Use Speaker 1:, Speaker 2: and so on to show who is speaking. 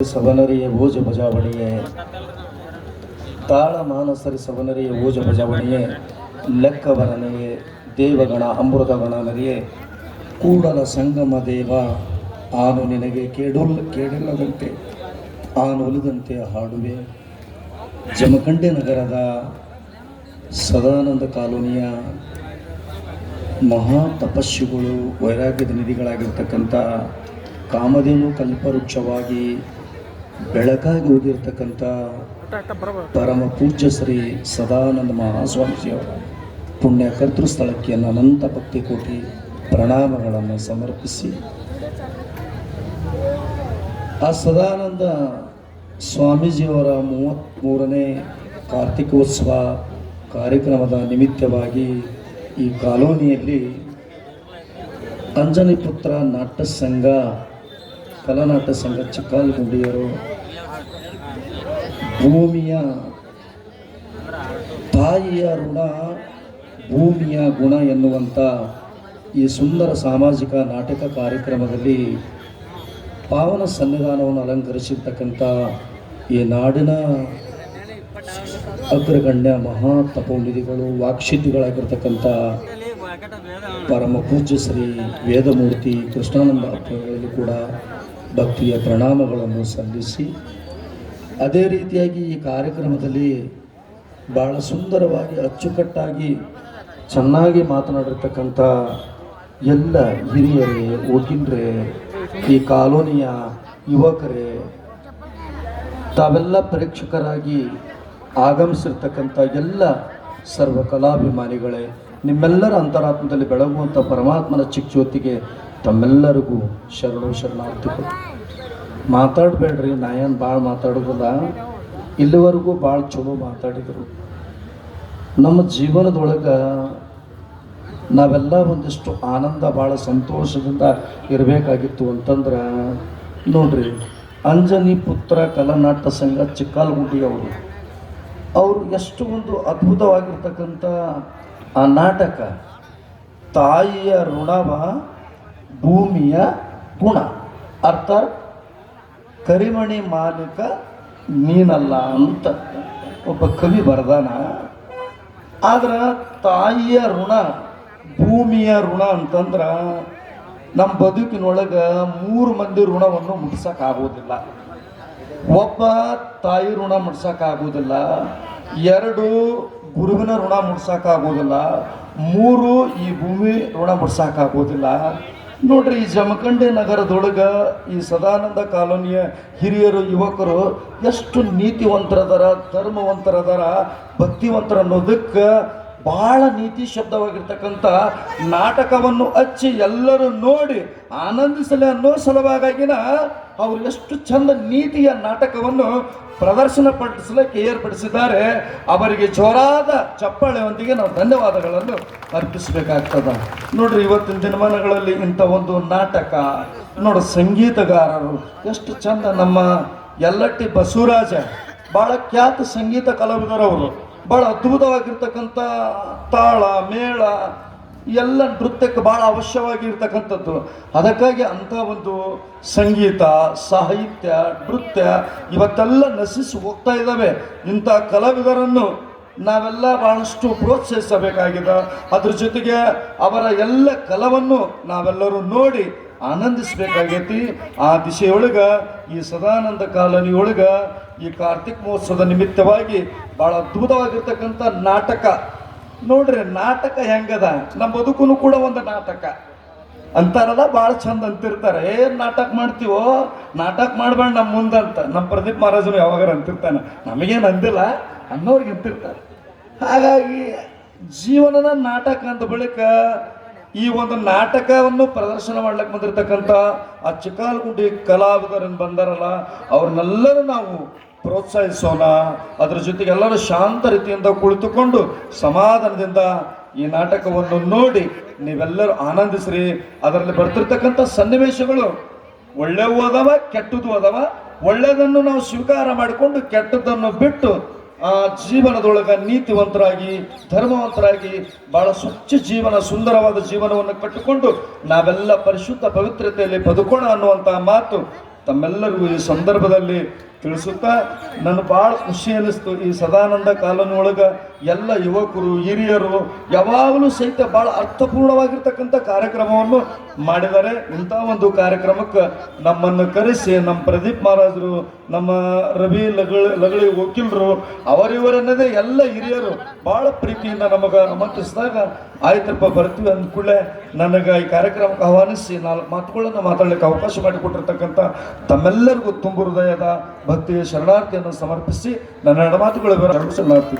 Speaker 1: ಸವನರಿಯ ಓಜ ಬಜಾವಣೆಯೇ. ತಾಳ ಮಾನಸರಿ ಸವನರಿಯ ಓಜ ಬಜಾವಣೆಯೇ. ಲೆಕ್ಕವರನೆಯೇ, ದೇವಗಣ ಅಮೃತಗಣನರಿಯೇ ಕೂಡಲ ಸಂಗಮ ದೇವ, ಆನು ನಿನಗೆ ಕೇಡುಲ್, ಕೇಡಿಲ್ಲದಂತೆ, ಆನು ಒಲಿದಂತೆ ಹಾಡುವೆ. ಜಮಖಂಡೆ ನಗರದ ಸದಾನಂದ ಕಾಲೋನಿಯ ಮಹಾ ತಪಸ್ಸುಗಳು ವೈರಾಗ್ಯದ ನಿಧಿಗಳಾಗಿರ್ತಕ್ಕಂಥ ಕಾಮಧೇನು ಕಲ್ಪವೃಕ್ಷವಾಗಿ ಬೆಳಕಾಗಿ ಓದಿರ್ತಕ್ಕಂಥ ಪರಮ ಪೂಜ್ಯ ಶ್ರೀ ಸದಾನಂದ ಮಹಾಸ್ವಾಮೀಜಿಯವರ ಪುಣ್ಯ ಕರ್ತೃ ಸ್ಥಳಕ್ಕೆ ನನ್ನ ಅನಂತ ಭಕ್ತಿ ಕೋಟಿ ಪ್ರಣಾಮಗಳನ್ನು ಸಮರ್ಪಿಸಿ. ಆ ಸದಾನಂದ ಸ್ವಾಮೀಜಿಯವರ ಮೂವತ್ತ್ಮೂರನೇ ಕಾರ್ತಿಕೋತ್ಸವ ಕಾರ್ಯಕ್ರಮದ ನಿಮಿತ್ತವಾಗಿ ಈ ಕಾಲೋನಿಯಲ್ಲಿ ಅಂಜನಿಪುತ್ರ ನಾಟ್ಯ ಸಂಘ ಕಲಾನಾಟ್ಯ ಸಂಘ ಚಿಕ್ಕಾಲಗುಂಡಿಯರು ಭೂಮಿಯ ತಾಯಿಯ ಋಣ, ಭೂಮಿಯ ಗುಣ ಎನ್ನುವಂಥ ಈ ಸುಂದರ ಸಾಮಾಜಿಕ ನಾಟಕ ಕಾರ್ಯಕ್ರಮದಲ್ಲಿ ಪಾವನ ಸನ್ನಿಧಾನವನ್ನು ಅಲಂಕರಿಸಿರ್ತಕ್ಕಂಥ ಈ ನಾಡಿನ ಅಗ್ರಗಣ್ಯ ಮಹಾ ತಪೋನಿಧಿಗಳು ವಾಕ್ಷಿತಿಗಳಾಗಿರ್ತಕ್ಕಂಥ ಪರಮ ಪೂಜ್ಯ ಶ್ರೀ ವೇದಮೂರ್ತಿ ಕೃಷ್ಣಾನಂದ ಅಪ್ಪಗಳಲ್ಲಿ ಕೂಡ ಭಕ್ತಿಯ ಪ್ರಣಾಮಗಳನ್ನು ಸಲ್ಲಿಸಿ, ಅದೇ ರೀತಿಯಾಗಿ ಈ ಕಾರ್ಯಕ್ರಮದಲ್ಲಿ ಭಾಳ ಸುಂದರವಾಗಿ, ಅಚ್ಚುಕಟ್ಟಾಗಿ, ಚೆನ್ನಾಗಿ ಮಾತನಾಡಿರ್ತಕ್ಕಂಥ ಎಲ್ಲ ಹಿರಿಯರೇ, ವಕೀಲರೇ, ಈ ಕಾಲೋನಿಯ ಯುವಕರೇ, ತಾವೆಲ್ಲ ಪ್ರೇಕ್ಷಕರಾಗಿ ಆಗಮಿಸಿರ್ತಕ್ಕಂಥ ಎಲ್ಲ ಸರ್ವ ಕಲಾಭಿಮಾನಿಗಳೇ, ನಿಮ್ಮೆಲ್ಲರ ಅಂತರಾತ್ಮದಲ್ಲಿ ಬೆಳಗುವಂಥ ಪರಮಾತ್ಮನ ಚಿಕ್ಕಜ್ಯೋತಿಗೆ ತಮ್ಮೆಲ್ಲರಿಗೂ ಶರಣು ಶರಣಾರ್ಥಿಗಳು. ಮಾತಾಡಬೇಡ್ರಿ ನಾ ಏನು ಭಾಳ ಮಾತಾಡೋದಿಲ್ಲ, ಇಲ್ಲಿವರೆಗೂ ಭಾಳ ಚಲೋ ಮಾತಾಡಿದರು. ನಮ್ಮ ಜೀವನದೊಳಗೆ ನಾವೆಲ್ಲ ಒಂದಿಷ್ಟು ಆನಂದ ಭಾಳ ಸಂತೋಷದಿಂದ ಇರಬೇಕಾಗಿತ್ತು ಅಂತಂದ್ರೆ, ನೋಡ್ರಿ, ಅಂಜನಿ ಪುತ್ರ ಕಲನಾಟ್ಯ ಸಂಘ ಚಿಕ್ಕಾಲಗುಂಡಿ ಅವರು. ಅವರು ಎಷ್ಟು ಒಂದು ಅದ್ಭುತವಾಗಿರ್ತಕ್ಕಂಥ ಆ ನಾಟಕ. ತಾಯಿಯ ಋಣವ ಭೂಮಿಯ ಗುಣ. ಅರ್ಥ? ಕರಿಮಣಿ ಮಾಲೀಕ ನೀನಲ್ಲ ಅಂತ. ಒಬ್ಬ ಕವಿ ಬರ್ದಾನ. ಆದ್ರೆ ತಾಯಿಯ ಋಣ, ಭೂಮಿಯ ಋಣ ಅಂತಂದ್ರೆ ನಮ್ಮ ಬದುಕಿನೊಳಗೆ ಮೂರು ಮಂದಿ ಋಣವನ್ನು ಮುಟ್ಸೋಕ್ಕಾಗೋದಿಲ್ಲ ಒಬ್ಬ ತಾಯಿ ಋಣ ಮುಟ್ಸೋಕ್ಕಾಗೋದಿಲ್ಲ ಎರಡು ಗುರುವಿನ ಋಣ ಮುಟ್ಸೋಕ್ಕಾಗೋದಿಲ್ಲ ಮೂರು ಈ ಭೂಮಿ ಋಣ ಮುಟ್ಸಕ್ಕಾಗೋದಿಲ್ಲ ನೋಡ್ರಿ ಈ ಜಮಖಂಡಿ ನಗರದೊಳಗೆ ಈ ಸದಾನಂದ ಕಾಲೋನಿಯ ಹಿರಿಯರು ಯುವಕರು ಎಷ್ಟು ನೀತಿವಂತರದಾರ ಧರ್ಮವಂತರದಾರ ಭಕ್ತಿವಂತರ ಅನ್ನೋದಕ್ಕೆ ಬಹಳ ನೀತಿ ಶಬ್ದವಾಗಿರ್ತಕ್ಕಂಥ ನಾಟಕವನ್ನು ಹಚ್ಚಿ ಎಲ್ಲರೂ ನೋಡಿ ಆನಂದಿಸಲಿ ಅನ್ನೋ ಸಲುವಾಗಿನ ಅವರು ಎಷ್ಟು ಚಂದ ನೀತಿಯ ನಾಟಕವನ್ನು ಪ್ರದರ್ಶನ ಪಡಿಸಲಿಕ್ಕೆ ಏರ್ಪಡಿಸಿದ್ದಾರೆ. ಅವರಿಗೆ ಜೋರಾದ ಚಪ್ಪಾಳೆಯೊಂದಿಗೆ ನಾವು ಧನ್ಯವಾದಗಳನ್ನು ಅರ್ಪಿಸಬೇಕಾಗ್ತದ. ನೋಡ್ರಿ ಇವತ್ತಿನ ದಿನಮಾನಗಳಲ್ಲಿ ಇಂಥ ಒಂದು ನಾಟಕ. ನೋಡು ಸಂಗೀತಗಾರರು ಎಷ್ಟು ಚಂದ ನಮ್ಮ ಯಲ್ಲಟ್ಟಿ ಬಸವರಾಜ ಭಾಳ ಖ್ಯಾತ ಸಂಗೀತ ಕಲಾವಿದರವರು. ಭಾಳ ಅದ್ಭುತವಾಗಿರ್ತಕ್ಕಂಥ ತಾಳ, ಮೇಳ, ಎಲ್ಲ ನೃತ್ಯಕ್ಕೆ ಭಾಳ ಅವಶ್ಯವಾಗಿರ್ತಕ್ಕಂಥದ್ದು. ಅದಕ್ಕಾಗಿ ಅಂಥ ಒಂದು ಸಂಗೀತ, ಸಾಹಿತ್ಯ, ನೃತ್ಯ ಇವತ್ತೆಲ್ಲ ನಶಿಸಿ ಹೋಗ್ತಾ ಇದ್ದಾವೆ. ಇಂಥ ಕಲಾವಿದರನ್ನು ನಾವೆಲ್ಲ ಬಹಳಷ್ಟು ಪ್ರೋತ್ಸಾಹಿಸಬೇಕಾಗಿದೆ. ಅದ್ರ ಜೊತೆಗೆ ಅವರ ಎಲ್ಲ ಕಲವನ್ನು ನಾವೆಲ್ಲರೂ ನೋಡಿ ಆನಂದಿಸ್ಬೇಕಾಗೈತಿ. ಆ ದಿಶೆಯೊಳಗೆ, ಈ ಸದಾನಂದ ಕಾಲನಿಯೊಳಗ, ಈ ಕಾರ್ತಿಕ್ ಮಹೋತ್ಸವದ ನಿಮಿತ್ತವಾಗಿ ಭಾಳ ಅದ್ಭುತವಾಗಿರ್ತಕ್ಕಂಥ ನಾಟಕ. ನೋಡ್ರಿ, ನಾಟಕ ಹೆಂಗದ? ನಮ್ಮ ಬದುಕು ಕೂಡ ಒಂದು ನಾಟಕ. ಅಂತಾರಲ್ಲ, ಭಾಳ ಚಂದ ಅಂತಿರ್ತಾರೆ. ಏನ್ ನಾಟಕ ಮಾಡ್ತೀವೋ, ನಾಟಕ ಮಾಡಬೇಡ ನಮ್ಮ ಮುಂದಂತ. ನಮ್ಮ ಪ್ರದೀಪ್ ಮಹಾರಾಜನು ಯಾವಾಗಾರ ಅಂತಿರ್ತಾನೆ. ನಮಗೇನು ಅಂದಿಲ್ಲ, ಅನ್ನೋರ್ಗೆ ಅಂತಿರ್ತಾರೆ. ಹಾಗಾಗಿ ಜೀವನದ ನಾಟಕ ಅಂದ ಬಳಿಕ ಈ ಒಂದು ನಾಟಕವನ್ನು ಪ್ರದರ್ಶನ ಮಾಡ್ಲಿಕ್ಕೆ ಬಂದಿರತಕ್ಕಂಥ ಆ ಚಿಕ್ಕಾಲ್ಗುಂಡಿ ಕಲಾವಿದರನ್ನು ಬಂದಾರಲ್ಲ, ಅವ್ರನ್ನೆಲ್ಲರೂ ನಾವು ಪ್ರೋತ್ಸಾಹಿಸೋಣ. ಅದರ ಜೊತೆಗೆ ಎಲ್ಲರೂ ಶಾಂತ ರೀತಿಯಿಂದ ಕುಳಿತುಕೊಂಡು ಸಮಾಧಾನದಿಂದ ಈ ನಾಟಕವನ್ನು ನೋಡಿ ನೀವೆಲ್ಲರೂ ಆನಂದಿಸ್ರಿ. ಅದರಲ್ಲಿ ಬರ್ತಿರ್ತಕ್ಕಂಥ ಸನ್ನಿವೇಶಗಳು ಒಳ್ಳೆವು ಅದಾವ, ಕೆಟ್ಟದ್ದು ಅದಾವ. ಒಳ್ಳೆಯದನ್ನು ನಾವು ಸ್ವೀಕಾರ ಮಾಡಿಕೊಂಡು ಕೆಟ್ಟದ್ದನ್ನು ಬಿಟ್ಟು ಆ ಜೀವನದೊಳಗೆ ನೀತಿವಂತರಾಗಿ, ಧರ್ಮವಂತರಾಗಿ ಬಹಳ ಸ್ವಚ್ಛ ಜೀವನ, ಸುಂದರವಾದ ಜೀವನವನ್ನು ಕಟ್ಟಿಕೊಂಡು ನಾವೆಲ್ಲ ಪರಿಶುದ್ಧ ಪವಿತ್ರತೆಯಲ್ಲಿ ಬದುಕೋಣ ಅನ್ನುವಂತಹ ಮಾತು ತಮ್ಮೆಲ್ಲರಿಗೂ ಈ ಸಂದರ್ಭದಲ್ಲಿ ತಿಳಿಸುತ್ತಾ, ನನ್ನ ಭಾಳ ಖುಷಿ ಅನ್ನಿಸ್ತು ಈ ಸದಾನಂದ ಕಾಲೋನಿ ಒಳಗೆ ಎಲ್ಲ ಯುವಕರು, ಹಿರಿಯರು ಯಾವಾಗಲೂ ಸಹಿತ ಭಾಳ ಅರ್ಥಪೂರ್ಣವಾಗಿರ್ತಕ್ಕಂಥ ಕಾರ್ಯಕ್ರಮವನ್ನು ಮಾಡಿದ್ದಾರೆ. ಇಂಥ ಒಂದು ಕಾರ್ಯಕ್ರಮಕ್ಕೆ ನಮ್ಮನ್ನು ಕರೆಸಿ, ನಮ್ಮ ಪ್ರದೀಪ್ ಮಹಾರಾಜರು, ನಮ್ಮ ರವಿ ಲಗಳಿ ಲಗಳಿ ವಕೀಲರು, ಅವರಿವರನ್ನದೇ ಎಲ್ಲ ಹಿರಿಯರು ಭಾಳ ಪ್ರೀತಿಯಿಂದ ನಮಗೆ ಆಮಂತ್ರಿಸಿದಾಗ, ಆಯ್ತಪ್ಪ, ಬರ್ತೀವಿ ಅಂದ್ಕೂಡಲೇ ನನಗೆ ಈ ಕಾರ್ಯಕ್ರಮಕ್ಕೆ ಆಹ್ವಾನಿಸಿ, ನಾಲ್ಕು ಮಾತುಗಳನ್ನು ಮಾತಾಡಲಿಕ್ಕೆ ಅವಕಾಶ ಮಾಡಿಕೊಟ್ಟಿರ್ತಕ್ಕಂಥ ತಮ್ಮೆಲ್ಲರಿಗೂ ತುಂಬು ಹೃದಯದ ಭಕ್ತಿಯ ಶರಣಾರ್ಥಿಯನ್ನು ಸಮರ್ಪಿಸಿ ನನ್ನ ಮಾತುಗಳು ಶರಣಾರ್ಥಿ